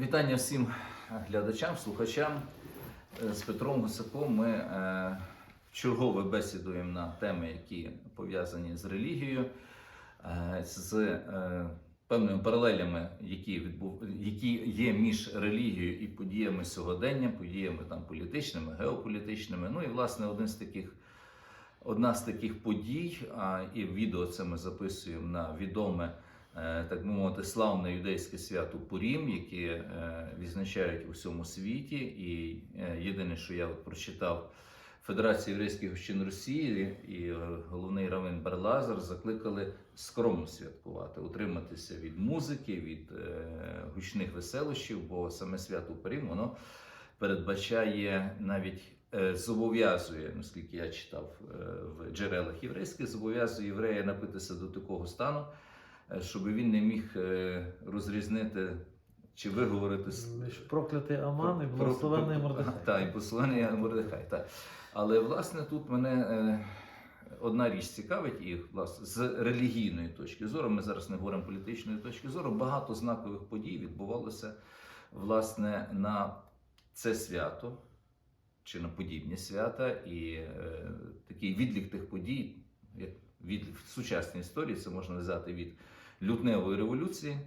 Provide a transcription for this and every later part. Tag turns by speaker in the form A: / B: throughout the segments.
A: Вітання всім глядачам, слухачам. Е, З Петром Гусаком ми е, чергово бесідуємо на теми, які пов'язані з релігією, е, з певними паралелями, які, відбув, які є між релігією і подіями сьогодення, подіями там, політичними, геополітичними. Ну і власне один з таких. Одна з таких подій, а, і відео це ми записуємо на відоме, так би мовити, славне юдейське свято Пурім, яке е, відзначають у всьому світі. І е, єдине, що я от прочитав Федерацію єврейських общин Росії і е, головний равин Берлазар закликали скромно святкувати, утриматися від музики, від е, гучних веселощів, бо саме свято Пурім воно передбачає навіть е, зобов'язує, наскільки я читав е, в джерелах єврейських, зобов'язує єврея напитися до такого стану, е, щоб він не міг е, розрізнити чи виговорити
B: проклятий Аман і благословений Мордехай.
A: Так, і благословений Мордехай. Так. Але власне тут мене е, одна річ цікавить, і власне з релігійної точки зору, ми зараз не говоримо політичної точки зору, багато знакових подій відбувалося власне на це свято чи на подібні свята, і е, такий відлік тих подій, як відлік в сучасній історії, це можна взяти від лютневої революції,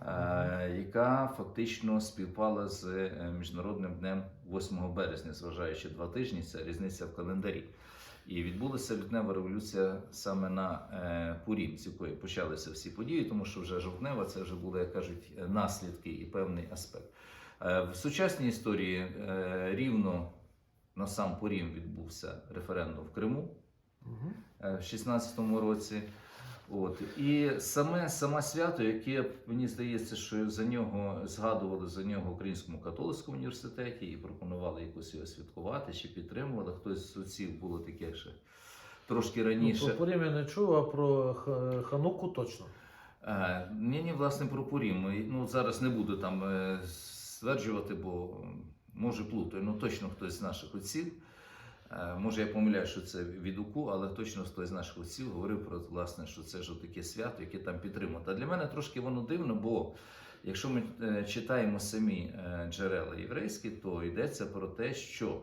A: е, яка фактично співпала з е, Міжнародним днем 8 березня, зважаючи два тижні, це різниця в календарі. І відбулася лютнева революція саме на е, Пурім, з якої почалися всі події, тому що вже жовтнева це вже були, як кажуть, наслідки і певний аспект. В сучасній історії рівно на сам Пурім відбувся референдум в Криму в 16-му році. От і саме саме свято, яке мені здається, що за нього згадували за нього в Українському католицькому університеті і пропонували якось його святкувати чи підтримували. Хтось з отців було таке ще трошки
B: Ну,
A: раніше.
B: про Пурім я не чув, а про Ха- Хануку точно.
A: Е, Ні, ні, власне, про Пурім. Ну, зараз не буду там е, стверджувати, бо може плутаю. Ну, точно хтось з наших отців. Е, Може, я помиляю, що це від УКУ, але точно хтось з наших отців говорив про власне, що це ж таке свято, яке там підтримують. А для мене трошки воно дивно, бо якщо ми е, читаємо самі е, джерела єврейські, то йдеться про те, що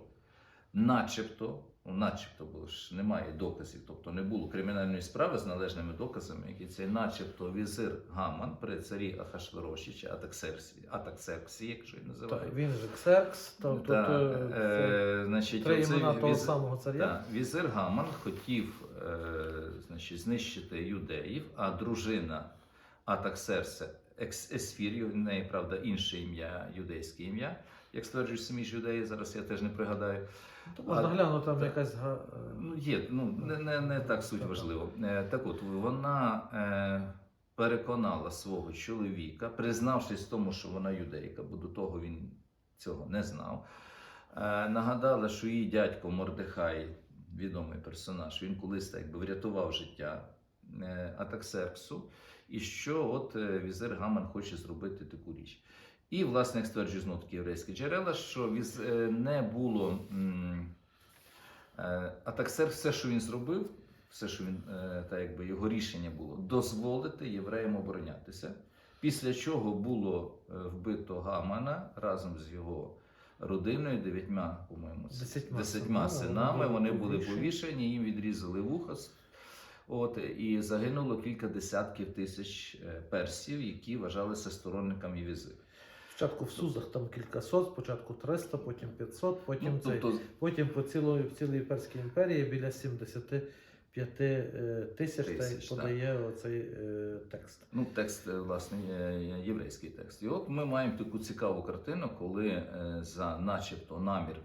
A: начебто, начебто, бо ж немає доказів, тобто не було кримінальної справи з належними доказами, які цей, начебто, візир Гаман при царі Ахашвероші чи Атаксерсі, Атаксерксі, якщо її називають.
B: Так, він же Ксеркс, там тобто
A: Та, е, значить,
B: три імена того
A: віз-
B: самого царя.
A: та, візир Гаман хотів е, значить, знищити юдеїв, а дружина Атаксерса Есфір, у неї, правда, інше ім'я, юдейське ім'я, як стверджують самі ж юдеї, зараз я теж не пригадаю.
B: То можна глянути, там
A: так.
B: якась
A: Ну, є, ну не, не, не так суть важливо. Е, Так от вона е, переконала свого чоловіка, признавшись в тому, що вона юдейка, бо до того він цього не знав. Е, нагадала, що її дядько Мордехай, відомий персонаж, він колись так би врятував життя е, Атаксерксу, і що от е, візир Гаман хоче зробити таку річ. І, власне, як стверджують знову таки єврейські джерела, що віз, е, не було. Е, А все, що він зробив, все, що він е, та якби його рішення було, дозволити євреям оборонятися. Після чого було вбито Гамана разом з його родиною, дев'ятьма, по-моєму,
B: Десятьма
A: десятьма
B: синами,
A: синами.
B: вони
A: Вони
B: були повішені.
A: їм відрізали вуха. От і загинуло кілька десятків тисяч персів, які вважалися сторонниками візира.
B: Спочатку в Сузах там кількасот, спочатку 300, потім 500, потім
A: Ну,
B: цей.
A: тобто,
B: Потім по цілої, в цілій Імперській імперії біля 75 е, тисяч, так
A: Тисяч,
B: як подає оцей е, текст.
A: Ну, текст, е, власне, є єврейський текст. І от ми маємо таку цікаву картину, коли е, за начебто намір.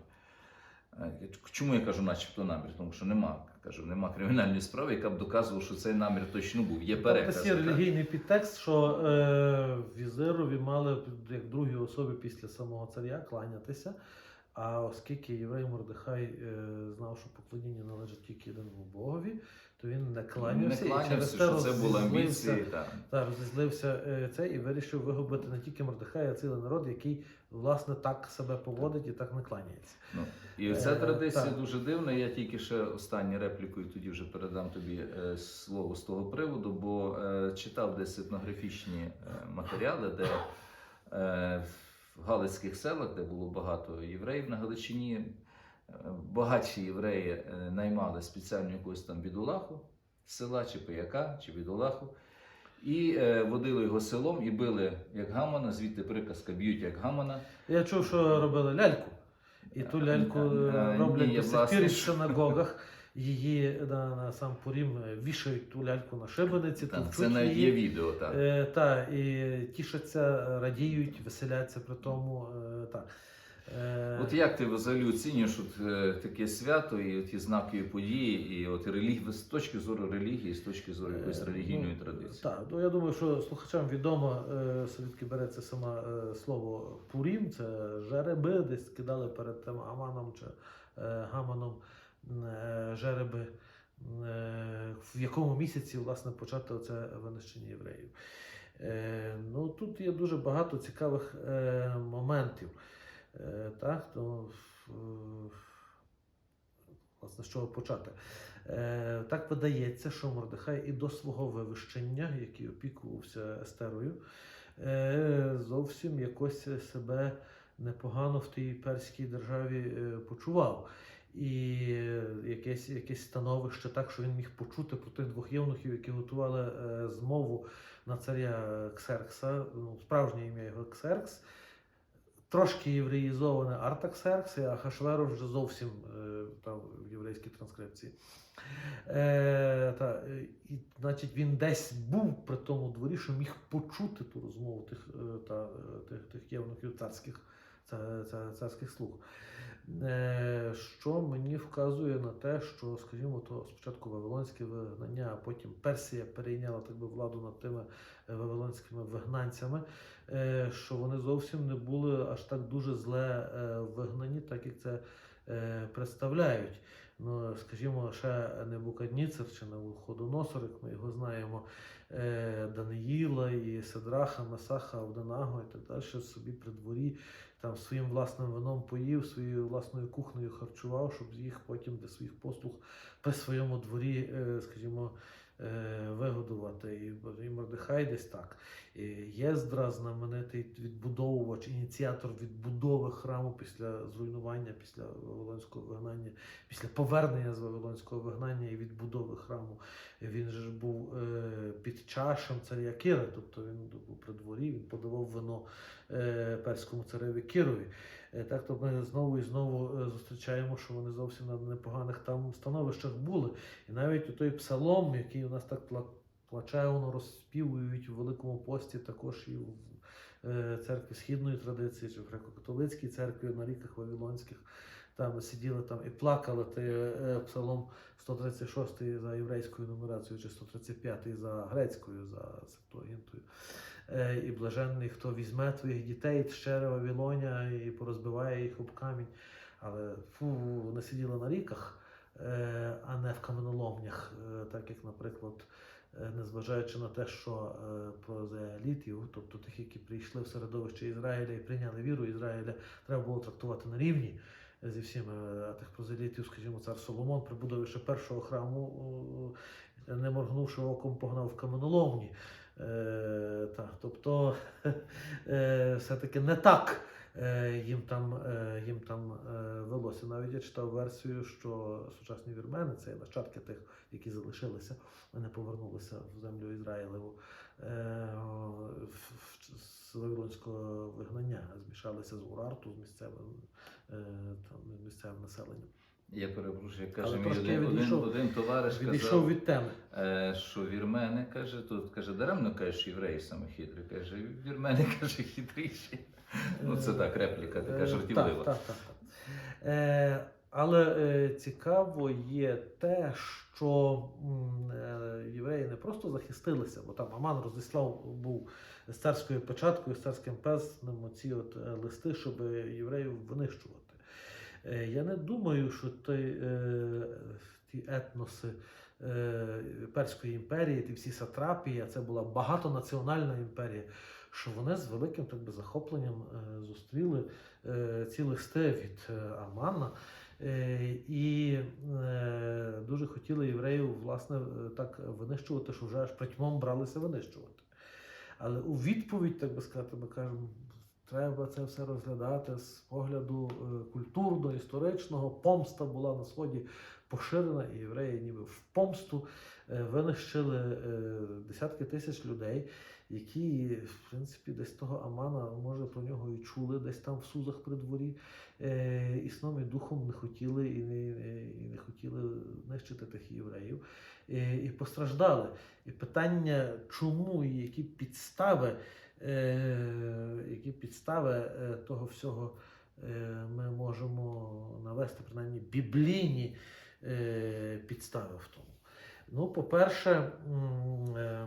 A: е, Чому я кажу начебто намір? Тому що нема, кажу, нема кримінальної справи, яка б доказувала, що цей намір точно був. Є
B: Там
A: переказ.
B: є релігійний підтекст, що е, візирові мали як другій особі після самого царя кланятися. А оскільки єврей Мордехай е, знав, що поклоніння належить тільки єдиному Богові, то він не
A: Не
B: кланявся, і через те
A: це була
B: розізлився,
A: амбіції. Так.
B: та, розізлився е, цей і вирішив вигубити не тільки Мордехая, а цілий народ, який власне так себе поводить і так не кланяється.
A: Ну, і ця
B: Е,
A: традиція
B: так.
A: дуже дивна. Я тільки ще останню репліку, і тоді вже передам тобі е, слово з того приводу, бо читав десь етнографічні матеріали, де в галицьких селах, де було багато євреїв на Галичині. Багатші євреї е, наймали спеціальну якусь там бідулаху з села, чи пияка, чи бідулаху, і е, водили його селом і били як гамана, звідти приказка б'ють як гамана.
B: Я чув, що робили ляльку. І ту ляльку е,
A: Е,
B: роблять до сих пір в синагогах. Її на, на сам Пурім вішають ту ляльку на шибениці, товчуть
A: це навіть є відео. Так.
B: Е, та, і тішаться, радіють, веселяться при тому. Е, та. Е,
A: От як ти взагалі оцінюєш от, е, таке свято і ті знакові події, і от релігії з точки зору релігії, з точки зору якоїсь
B: Е,
A: релігійної
B: ну,
A: традиції?
B: Так, ну я думаю, що слухачам відомо, е, звідки береться саме е, слово Пурім, це жереби, десь кидали перед тим Аманом чи е, Гаманом е, жереби. Е, в якому місяці власне почати оце винищення євреїв. Е, ну, тут є дуже багато цікавих е, моментів. Е, так, то, власне, з чого почати? Е, так видається, що Мордехай і до свого вивищення, який опікувався Естерою, е, зовсім якось себе непогано в тій перській державі почував. І якесь, якесь становище так, що він міг почути про тих двох євнухів, які готували змову на царя Ксеркса, ну, справжнє ім'я його Ксеркс, трошки євреїзоване Артаксеркс, а Хашверу вже зовсім е, там в єврейській транскрипції. Е, та, е, і, значить, він десь був при тому дворі, що міг почути ту розмову тих, е, та, е, тих, тих євнухів царських, царських слуг. Е, що мені вказує на те, що, скажімо, то спочатку Вавилонське вигнання, а потім Персія перейняла так би владу над тими е, вавилонськими вигнанцями, е, що вони зовсім не були аж так дуже зле вигнані, так як це представляють. Ну, скажімо, ще Небукадніцер чи Навуходоносор, як ми його знаємо, е, Даниїла і Седраха, Месаха, Авденаго і так далі собі при дворі там своїм власним вином поїв, своєю власною кухнею харчував, щоб їх потім для своїх послуг при своєму дворі, е, скажімо, вигодувати. І, Мордехай десь так. І Єздра, знаменитий відбудовувач, ініціатор відбудови храму після зруйнування, після Вавилонського вигнання, після повернення з Вавилонського вигнання і відбудови храму. Він же ж був е, під чашем царя Кири, тобто він був при дворі, він подавав вино е, перському цареві Кирові. Е, Так, то ми знову і знову е, зустрічаємо, що вони зовсім на непоганих там становищах були. І навіть у той псалом, який у нас так плачевно розспівують у Великому пості, також і в е, церкві східної традиції, чи в греко-католицькій церкві на ріках Вавилонських. Там сиділи там і плакали е, псалом 136 за єврейською нумерацією, чи 135 за грецькою, за септуагінтою. Е, і блаженний, хто візьме твоїх дітей з щери Вавилоня і порозбиває їх об камінь. Але фу, вони сиділи на ріках, е, а не в каменоломнях, е, так як, наприклад, незважаючи на те, що прозеалітів, тобто тих, які прийшли в середовище Ізраїля і прийняли віру Ізраїля, треба було трактувати на рівні зі всіма а тих прозелітів, скажімо, цар Соломон при будові ще першого храму, не моргнувши оком, погнав в каменоломні. Е, та, тобто е, все-таки не так е, їм там, їм там велося. Навіть я читав версію, що сучасні вірмени, це нащадки тих, які залишилися, вони повернулися в землю Ізраїлеву з Вавилонського вигнання, змішалися з Урарту, з місцевим, там, місцевим населенням.
A: Я перепрошую, як
B: Але
A: каже мій
B: трошки я
A: один, один,
B: відійшов-
A: один товариш
B: Відійшов
A: казав,
B: від теми.
A: е, що вірмени каже, тут каже, даремно кажеш, євреї саме хитрі. Каже, вірмени каже хитріші. Ну це так, репліка, така
B: Е,
A: жартівлива.
B: Так, так, так. так. Е, але е, цікаво є те, що м, е, євреї не просто захистилися, бо там Аман розіслав був з царською печаткою, з царським песнем оці от е, листи, щоб євреїв винищувати. Е, я не думаю, що той, е, ті етноси е, Перської імперії, ті всі сатрапії, а це була багатонаціональна імперія, що вони з великим так би, захопленням зустріли ці листи від Амана. І дуже хотіли євреїв власне так винищувати, що вже аж притьмом бралися винищувати. Але у відповідь, так би сказати, ми кажемо, треба це все розглядати з погляду е, культурно-історичного. Помста була на сході поширена, і євреї ніби в помсту е, винищили е, десятки тисяч людей, які, в принципі, десь того Амана, може, про нього і чули, десь там в Сузах при дворі, і сном і духом не хотіли і не, і не хотіли нищити тих євреїв, і постраждали. І питання, чому і які підстави, які підстави е, того всього е, ми можемо навести, принаймні біблійні е, підстави в тому. Ну, по-перше, е,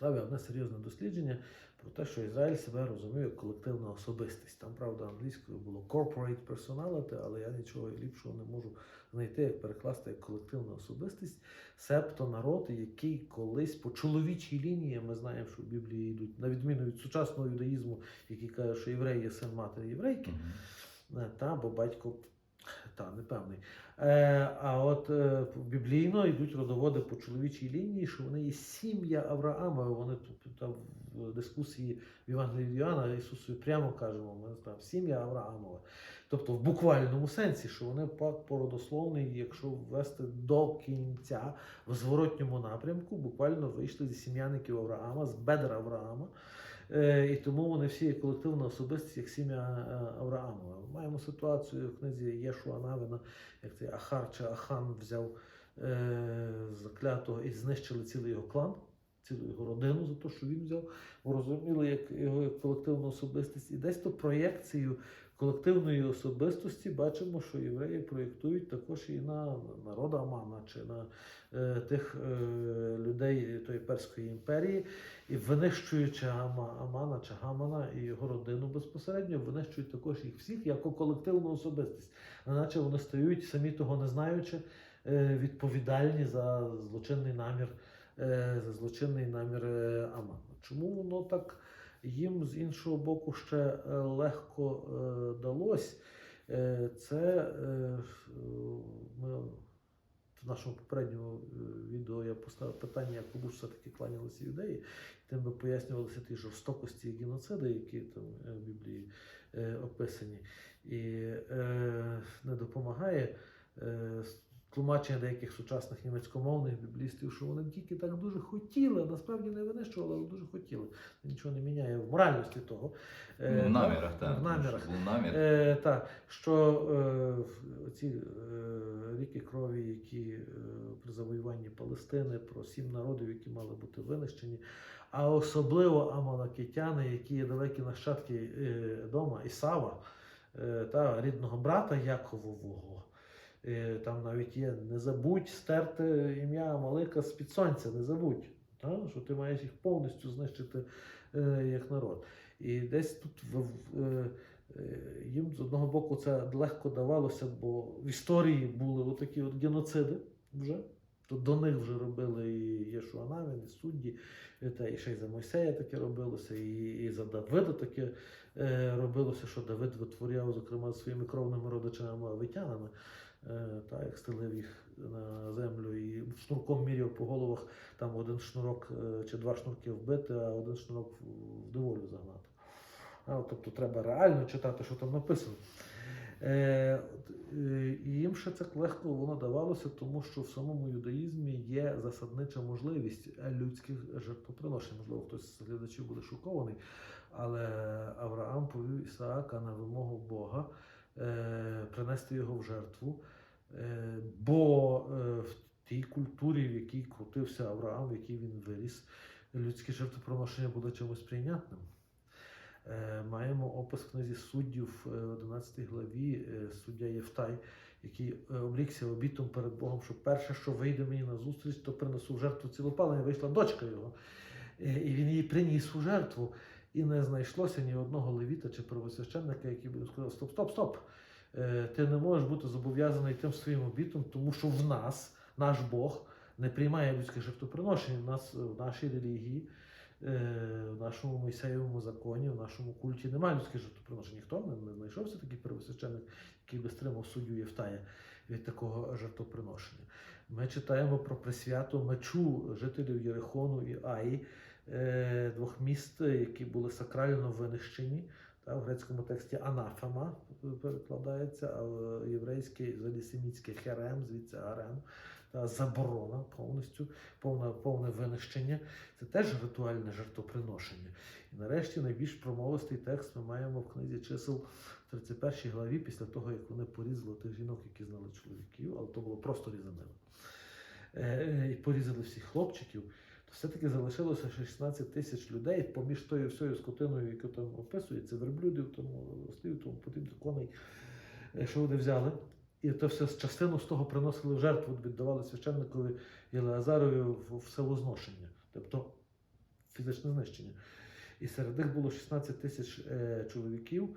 B: я одне серйозне дослідження про те, що Ізраїль себе розуміє як колективна особистість. Там, правда, англійською було corporate personality, але я нічого ліпшого не можу знайти, як перекласти як колективна особистість, себто народ, який колись по чоловічій лінії, ми знаємо, що в Біблії йдуть, на відміну від сучасного юдаїзму, який каже, що єврей є син матері єврейки,
A: Мгм.
B: Е, Та, бо батько та, непевний. Е, а от е, біблійно йдуть родоводи по чоловічій лінії, що вони є сім'я Авраама. Вони там в дискусії в Євангелії від Іоанна Ісусу прямо кажемо, ми там сім'я Авраамова. Тобто в буквальному сенсі, що вони пак породословний, якщо ввести до кінця в зворотньому напрямку, буквально вийшли зі сім'яників Авраама, з бедра Авраама. Е, І тому вони всі є колективна особистість, як сім'я е, Авраамова. Маємо ситуацію в книзі Єшуа Навина, як цей Ахар чи Ахан взяв е, заклятого і знищили цілий його клан, цілу його родину за те, що він взяв. Розуміли як його як колективну особистість. І десь то проєкцію колективної особистості бачимо, що євреї проєктують також і на народ Амана чи на е, тих е, людей тої перської імперії. І винищуючи Ама, Амана чи Гамана і його родину безпосередньо, винищують також їх всіх як колективну особистість. Наче вони стають, самі того не знаючи, е, відповідальні за злочинний намір, злочинний намір е, Амана. Чому воно так їм з іншого боку ще е, легко е, далось? Е, Це е, ми в нашому попередньому е, відео я поставив питання, як кому все-таки кланялися юдеї, тим би пояснювалися ті жорстокості і геноциди, які там е, в Біблії е, описані. І е, не допомагає е, тлумачення деяких сучасних німецькомовних біблістів, що вони тільки так дуже хотіли, насправді не винищували, але дуже хотіли. Нічого не міняє в моральності того. Е,
A: Ну, в намірах,
B: так. В намірах. Е, так, що е, ці е, ріки крові, які е, при завоюванні Палестини, про сім народів, які мали бути винищені, а особливо амалакитяни, які є далекі нащадки е, дома Ісава, е, та рідного брата Яковового. Там навіть є не забудь стерти ім'я Амалика з під сонця, не забудь, та, що ти маєш їх повністю знищити е, як народ. І десь тут в, е, Е, їм з одного боку це легко давалося, бо в історії були отакі от геноциди вже. То до них вже робили і Єшуа Навін, і судді, та, і ще й за Мойсея таке робилося, і, і за Давида таке е, робилося, що Давид витворяв, зокрема, своїми кровними родичами авитянами, та, як стелив їх на землю і шнурком міряв по головах, там один шнурок е, чи два шнурки вбити, а один шнурок в- неволю загнати. А, тобто треба реально читати, що там написано. Е, е, і їм ще це легко воно давалося, тому що в самому юдаїзмі є засаднича можливість людських жертвоприношень. Можливо, хтось з глядачів буде шокований, але Авраам повів Ісаака на вимогу Бога е, принести його в жертву. Е, бо е, в тій культурі, в якій крутився Авраам, в якій він виріс, людські жертвоприношення були чимось прийнятним. Е, Маємо опис в книзі суддів е, в 11 главі е, суддя Євтай, який е, облікся обітом перед Богом, що перше, що вийде мені на зустріч, то принесу в жертву цілопалення. Вийшла дочка його. Е, І він її приніс у жертву. І не знайшлося ні одного левіта чи первосвященника, який би сказав: Стоп, стоп, стоп. Е, Ти не можеш бути зобов'язаний тим своїм обітом, тому що в нас наш Бог не приймає людське жертвоприношення. В нас в нашій релігії е, в нашому Мойсеєвому законі, в нашому культі немає людських жертвоприношень. Ніхто не, знайшовся такий первосвященник, який би стримав суддю Євтая від такого жертвоприношення. Ми читаємо про присвяту мечу жителів Єрихону і Аї, двох міст, які були сакрально винищені. Та, в грецькому тексті анафема перекладається, а в єврейській залісемітське херем, звідси арем, та заборона повністю, повне, повне винищення. Це теж ритуальне жертвоприношення. І нарешті найбільш промовистий текст ми маємо в книзі чисел в 31 главі, після того, як вони порізали тих жінок, які знали чоловіків, але то було просто різанина. Е, І порізали всіх хлопчиків, все-таки залишилося 16 тисяч людей поміж тою всією скотиною, яку там описується, верблюдів, тому ослів, тому подібних коней, е, що вони взяли. І то все частину з того приносили в жертву, віддавали священникові Єлеазарові в, селозношення, тобто фізичне знищення. І серед них було 16 тисяч е, чоловіків,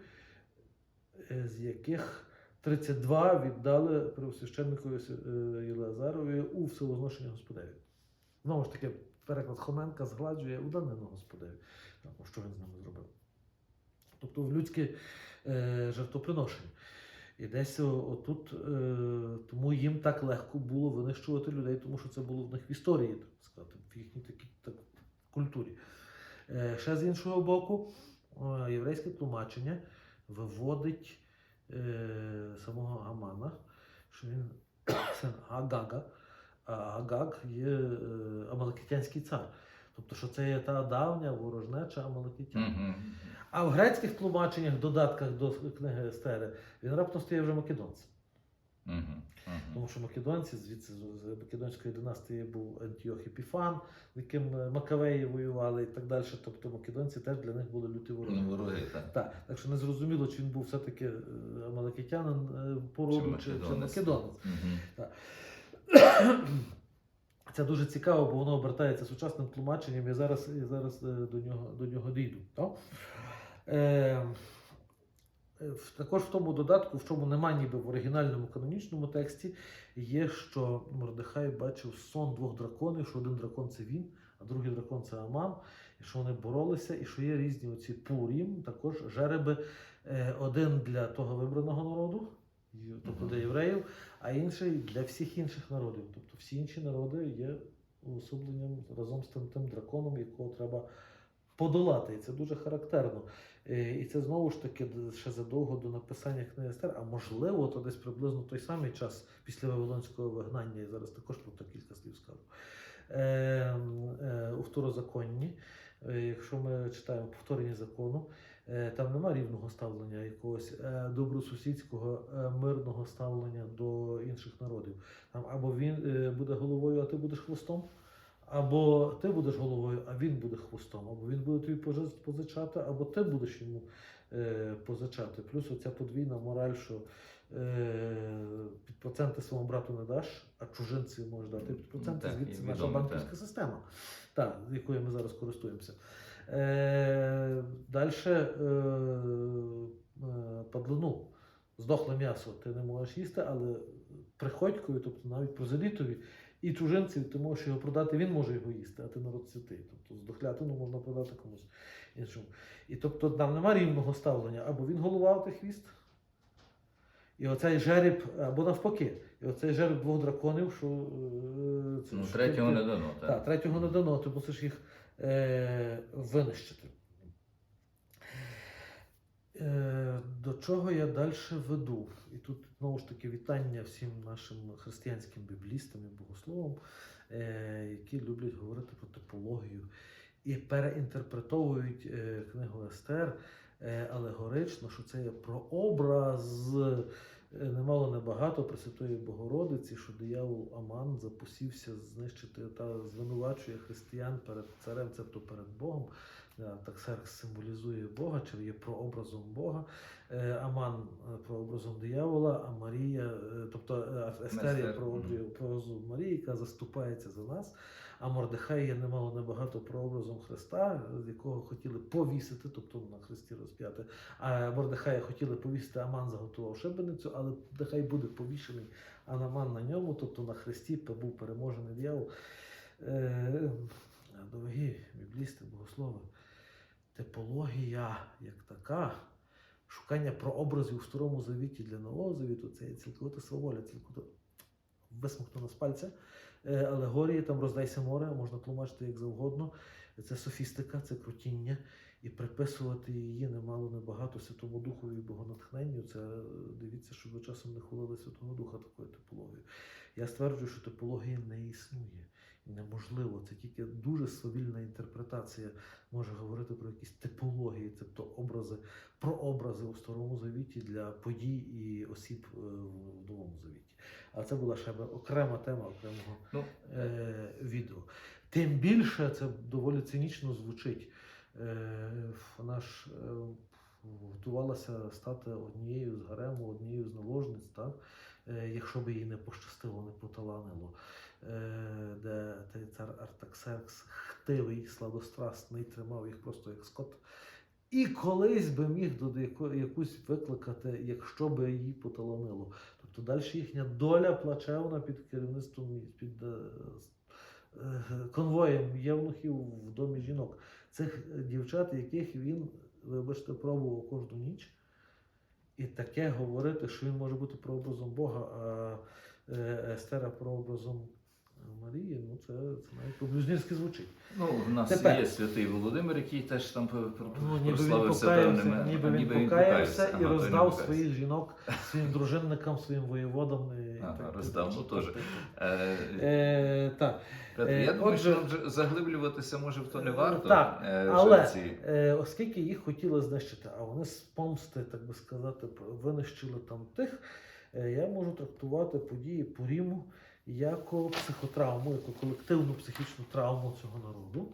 B: е, з яких 32 віддали первосвященникові е, Єлеазарові у всевозношення Господеві. Знову ж таки, переклад Хоменка згладжує у данину ну, що він з ними зробив? Тобто в людське е, жертвоприношення. І десь отут, е, тому їм так легко було винищувати людей, тому що це було в них в історії, так сказати, в їхній такій так, культурі. Е, ще з іншого боку, е, єврейське тлумачення виводить е, самого Амана, що він син Агага, а Агаг є е, амалакитянський цар. Тобто, що це є та давня ворожнеча Амалакитян.
A: Мгм.
B: А в грецьких тлумаченнях, додатках до книги Естери, він раптом стає вже македонцем.
A: Мгм. Мгм.
B: Тому що македонці, звідси з македонської династії був Антіох Епіфан, з яким е, Макавеї воювали і так далі. Тобто македонці теж для них були люті вороги.
A: Ну, вороги, так.
B: Так, так що не зрозуміло, чи він був все-таки е, амалакитянин по
A: Чи
B: роду, чи, чи
A: македонець.
B: македонець.
A: Мгм.
B: Це дуже цікаво, бо воно обертається сучасним тлумаченням. Я зараз, я зараз е, до нього, до нього дійду. Так? Е, е, також в тому додатку, в чому немає ніби в оригінальному канонічному тексті, є, що Мордехай бачив сон двох драконів, що один дракон це він, а другий дракон це Аман, і що вони боролися, і що є різні оці пурім, також жереби, е, один для того вибраного народу, тобто для євреїв, а інший для всіх інших народів. Тобто всі інші народи є уособленням разом з тим, тим драконом, якого треба подолати. І це дуже характерно. Е, І це знову ж таки ще задовго до написання книги Естер, а можливо, то десь приблизно той самий час після Вавилонського вигнання, я зараз також про то кілька слів скажу. Е, е, у второзаконні, е, якщо ми читаємо повторення закону, там нема рівного ставлення якогось е, добросусідського е, мирного ставлення до інших народів. Там або він е, буде головою, а ти будеш хвостом. Або ти будеш головою, а він буде хвостом, або він буде тобі позичати, або ти будеш йому е, позичати. Плюс оця подвійна мораль, що е, під проценти своєму брату не даш, а чужинці можеш дати під проценти, звідси наша банківська система, так, з якою ми зараз користуємося. Е, Далі е, е, падлину. Здохле м'ясо ти не можеш їсти, але приходькові, тобто навіть прозелітові, і чужинців ти можеш його продати, він може його їсти, а ти народ святий. Тобто здохлятину можна продати комусь іншому. І тобто там нема рівного ставлення. Або він голова, ти хвіст. І оцей жереб, або навпаки, і оцей жереб двох драконів, що. е, це-
A: Ну,
B: що
A: третього
B: ти-
A: не дано, так.
B: так, третього не дано, ти мусиш їх е, винищити. Е, до чого я далі веду? І тут знову ж таки вітання всім нашим християнським біблістам і богословам, е, які люблять говорити про типологію і переінтерпретовують книгу Естер алегорично, що це є прообраз немало небагато Пресвятої Богородиці, що диявол Аман запосівся знищити та звинувачує християн перед царем, цебто перед Богом. Е, Так Серкс символізує Бога, чи є прообразом Бога. Е, Аман е, прообразом диявола, а Марія, е, тобто е, Естерія
A: Естер,
B: прообразом прообразом Марії, яка заступається за нас. А Мордехай є немало небагато прообразом Христа, якого хотіли повісити, тобто на Христі розп'яти. А Мордехая хотіли повісити, Аман заготував шибеницю, але Мордехай буде повішений, а Аман на ньому, тобто на Христі був переможений диявол. Е, Дорогі біблісти, богослови, типологія як така, шукання прообразів у Старому Завіті для Нового Завіту це цілковита сваволя, цілковита висмокнена з пальця. Е, Алегорії, там роздайся море, можна тлумачити як завгодно. Це софістика, це крутіння. І приписувати її немало небагато Святому Духові і Богонатхненню. Це е, дивіться, щоб ви часом не хвалили Святого Духа такою типологією. Я стверджую, що типологія не існує. Неможливо, це тільки дуже свавільна інтерпретація може говорити про якісь типології, тобто образи, прообрази у Старому Завіті для подій і осіб е, в Новому Завіті. А це була ще окрема тема окремого
A: Ну,
B: е, відео. Тим більше це доволі цинічно звучить. Е, вона ж е, готувалася стати однією з гарему, однією з наложниць, так? Е, якщо б їй не пощастило, не поталанило, де цар Артаксеркс хтивий, сладострастний, тримав їх просто як скот. І колись би міг до якусь викликати, якщо би її поталанило. Тобто далі їхня доля плачевна під керівництвом під е, е, конвоєм євнухів в домі жінок. Цих е, дівчат, яких він, вибачте, пробував кожну ніч. І таке говорити, що він може бути прообразом Бога, а е, Естера прообразом Марії, ну це, це навіть по-блюзнірськи звучить.
A: ну, в нас
B: Тепер.
A: є святий Володимир, який теж там
B: Ну, ніби він
A: прославився
B: покаявся,
A: певними.
B: ніби він покаявся і
A: Ага,
B: роздав
A: покаявся.
B: своїх жінок своїм дружинникам, своїм воєводам. І
A: Ага,
B: так,
A: роздав, ну, теж.
B: так.
A: Е,
B: Е, так. Е,
A: я думаю,
B: отже-
A: що вже заглиблюватися може в то не варто.
B: так,
A: е,
B: але-
A: ці-
B: Е, оскільки їх хотіли знищити, а вони з помсти, так би сказати, винищили там тих, е, я можу трактувати події по Ріму як психотравму, як колективну психічну травму цього народу,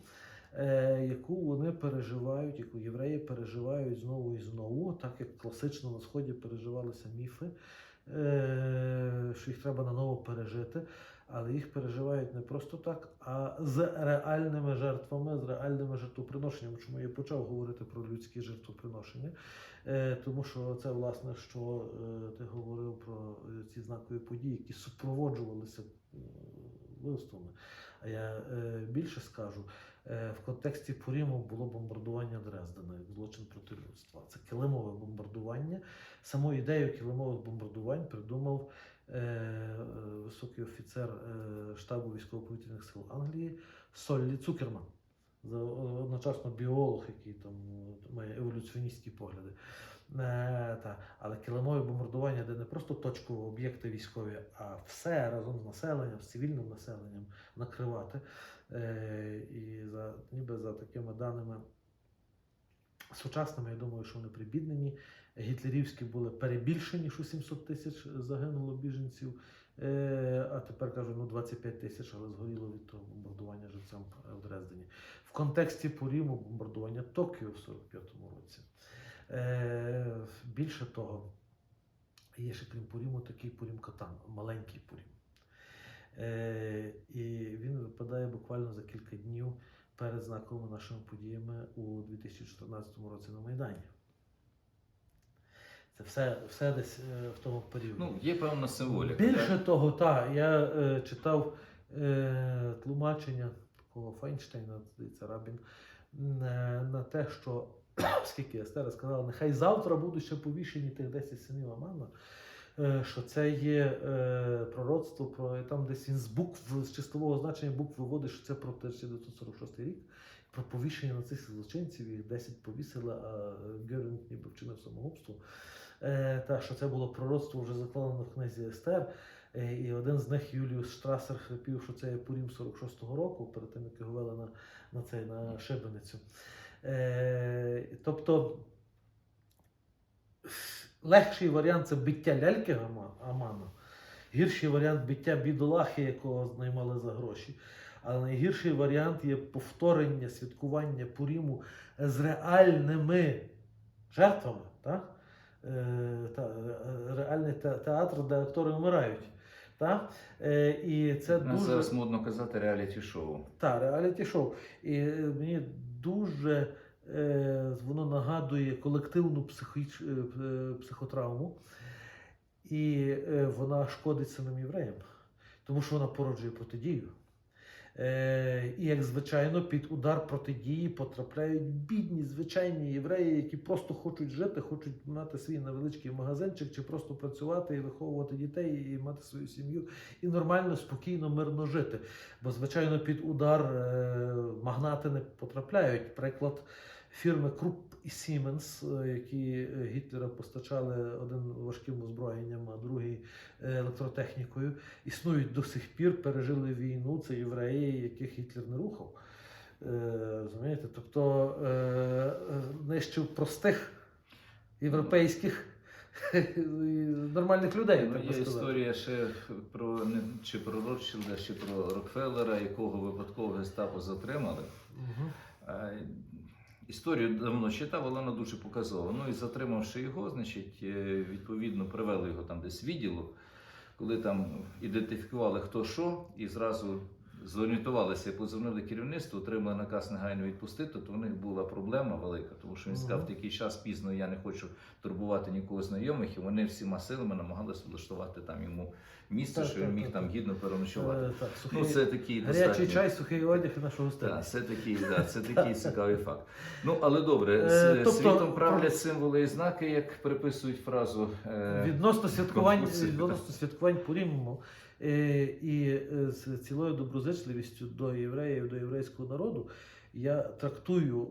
B: е, яку вони переживають, яку євреї переживають знову і знову, так як класично на сході переживалися міфи, е, що їх треба наново пережити. Але їх переживають не просто так, а з реальними жертвами, з реальними жертвоприношеннями. Чому я почав говорити про людські жертвоприношення? Е, тому що це, власне, що е, ти говорив про е, ці знакові події, які супроводжувалися вбивствами. А я більше скажу, в контексті Пуріму було бомбардування Дрездена як злочин проти людства. Це килимове бомбардування. Саму ідею килимових бомбардувань придумав високий офіцер е, штабу військово-повітряних сил Англії Соллі Цукерман. Одночасно біолог, який там е, має еволюціоністські погляди. Е, та. Але килимові бомбардування, де не просто точкові об'єкти військові, а все разом з населенням, з цивільним населенням накривати. Е, і за, ніби за такими даними сучасними, я думаю, що вони прибіднені. Гітлерівські були перебільшені, що 700 тисяч загинуло біженців. Е, а тепер кажуть, ну 25 тисяч, але згоріло від того бомбардування живцем в Дрездені. В контексті Поріму бомбардування Токіо в 45-му році. Е, більше того, є ще крім Поріму такий Порім Катан, маленький Порім. Е, і він випадає буквально за кілька днів перед знаковими нашими подіями у 2014 році на Майдані. Це все, все десь е, в тому періоді.
A: Ну, є певна символіка.
B: Більше
A: так?
B: того, так, я е, читав е, тлумачення такого Файнштейна, здається, Рабін, е, на те, що, оскільки Естера сказала, нехай завтра будуть ще повішені тих 10 синів Амана, е, що це є е, пророцтво, про там десь він з букв, з чистового значення букв виводить, що це про 1946 рік. Про повішення на цих злочинців, їх 10 повісили, а Геринг ніби вчинив самогубство. Е, та що це було пророцтво вже закладено в книзі Естер. Е, І один з них, Юліус Штрасер, хрипів, що це є Пурім 46-го року, перед тим, як його вели на, на, цей, на шибеницю. Е, тобто легший варіант це биття ляльки Амана, гірший варіант биття бідолахи, якого наймали за гроші. Але найгірший варіант є повторення святкування Пуріму з реальними жертвами. Так? Е, та, е, реальний театр, де актори вмирають. Та? Е, і це
A: нас
B: дуже
A: зараз модно казати реаліті-шоу.
B: та, реаліті шоу. І е, мені дуже е, воно нагадує колективну психіч, психотравму, і е, вона шкодить самим євреям, тому що вона породжує протидію. Е, і як звичайно, під удар протидії потрапляють бідні звичайні євреї, які просто хочуть жити, хочуть мати свій невеличкий магазинчик, чи просто працювати і виховувати дітей, і мати свою сім'ю, і нормально, спокійно, мирно жити. Бо, звичайно, під удар е, магнати не потрапляють. Приклад фірми Круп і е, які е, Гітлера постачали один важким озброєнням, а другий е, електротехнікою, існують до сих пір, пережили війну. Це євреї, яких Гітлер не рухав. Е, Розумієте? Тобто нищив простих європейських нормальних людей.
A: Ну,
B: так би
A: є історія ще про не чи про Ротшильда, чи про Рокфеллера, якого випадково гестапо затримали.
B: Мгм.
A: Історію давно читав, але вона дуже показова. Ну і затримавши його, значить, е, відповідно привели його там десь відділу, коли там ідентифікували хто що, і зразу зорієнтувалися, позвонили керівництву, отримали наказ негайно відпустити, то в них була проблема велика, тому що він сказав, в такий час пізно я не хочу турбувати нікого знайомих, і вони всіма силами намагалися влаштувати там йому місце,
B: Так,
A: що він
B: так,
A: міг
B: так,
A: там гідно переночувати.
B: Е, так,
A: Ну, це такий
B: Гарячий
A: достатньо.
B: чай, сухий одяг і наша
A: Так, це такий, да, це такий цікавий факт. Ну, але добре,
B: Е, тобто,
A: світом правлять символи і знаки, як приписують фразу. е,
B: Відносно святкувань, відносно святкувань е, і е, з цілою доброзичливістю до євреїв, до єврейського народу, я трактую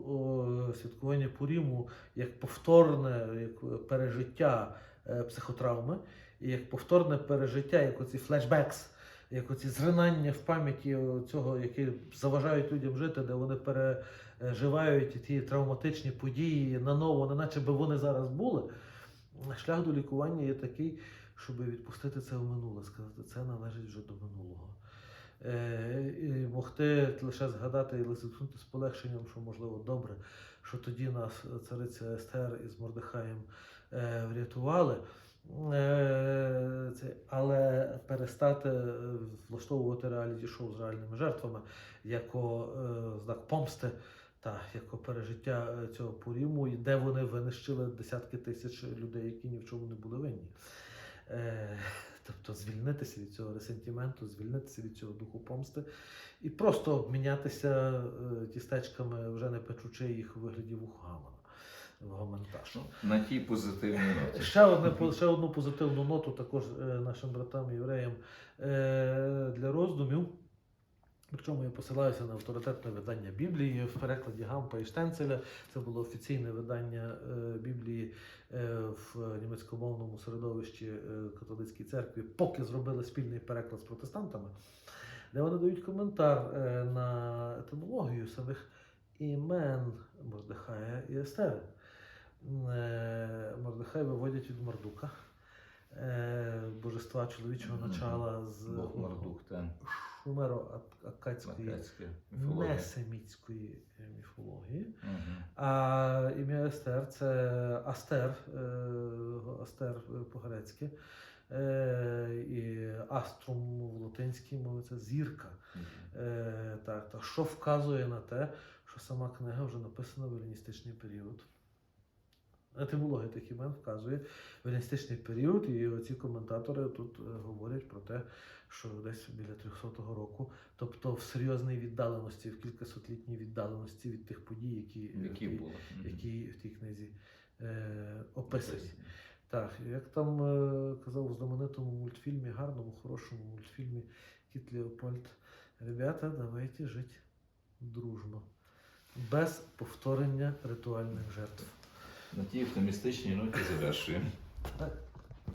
B: святкування Пуріму як повторне як пережиття е, психотравми, як повторне пережиття, як оці флешбекс, як оці зринання в пам'яті цього, які заважають людям жити, де вони переживають ті травматичні події наново, не наче би вони зараз були. Шлях до лікування є такий, щоб відпустити це в минуле, сказати, це належить вже до минулого. Е, і могти лише згадати і зітхнути з полегшенням, що можливо добре, що тоді нас цариця Естер із Мордехаєм е, врятували. Е, але перестати влаштовувати реаліті шоу з реальними жертвами, як знак помсти та як пережиття цього поріму, де вони винищили десятки тисяч людей, які ні в чому не були винні. Е, тобто звільнитися від цього ресентименту, звільнитися від цього духу помсти і просто обмінятися е, тістечками, вже не печучи їх у вигляді вухамана. В гоментаж.
A: ну, на тій позитивній ноті.
B: Ще, одне, ще одну позитивну ноту також е, нашим братам євреям е, для роздумів. Причому я посилаюся на авторитетне видання Біблії в перекладі Гампа і Штенцеля. Це було офіційне видання е, Біблії е, в німецькомовному середовищі е, католицькій церкві, поки зробили спільний переклад з протестантами, де вони дають коментар на етимологію самих імен Мордехая і Естери. Мордехай виводять від Мордука, божества чоловічого начала з
A: Бог Мардук, та
B: шумеро-акадської
A: Макацька
B: несемітської е, міфології.
A: Мгм.
B: А ім'я Естер це Астер, е, Астер е, по-грецьки. І аструм в латинській мові це зірка. Е, так, так, що вказує на те, що сама книга вже написана в еліністичний період. Етимологія тих імен вказує в еліністичний період, і оці коментатори тут говорять про те, що десь біля 300-го року, тобто в серйозній віддаленості, в кількасотлітній віддаленості від тих подій, які,
A: Які
B: які. Які в тій книзі е, описані. Так, як там е, казав у знаменитому мультфільмі, гарному, хорошому мультфільмі Кіт Леопольд, ребята, давайте жити дружно, без повторення ритуальних жертв.
A: На тій оптимістичній ноті завершуємо.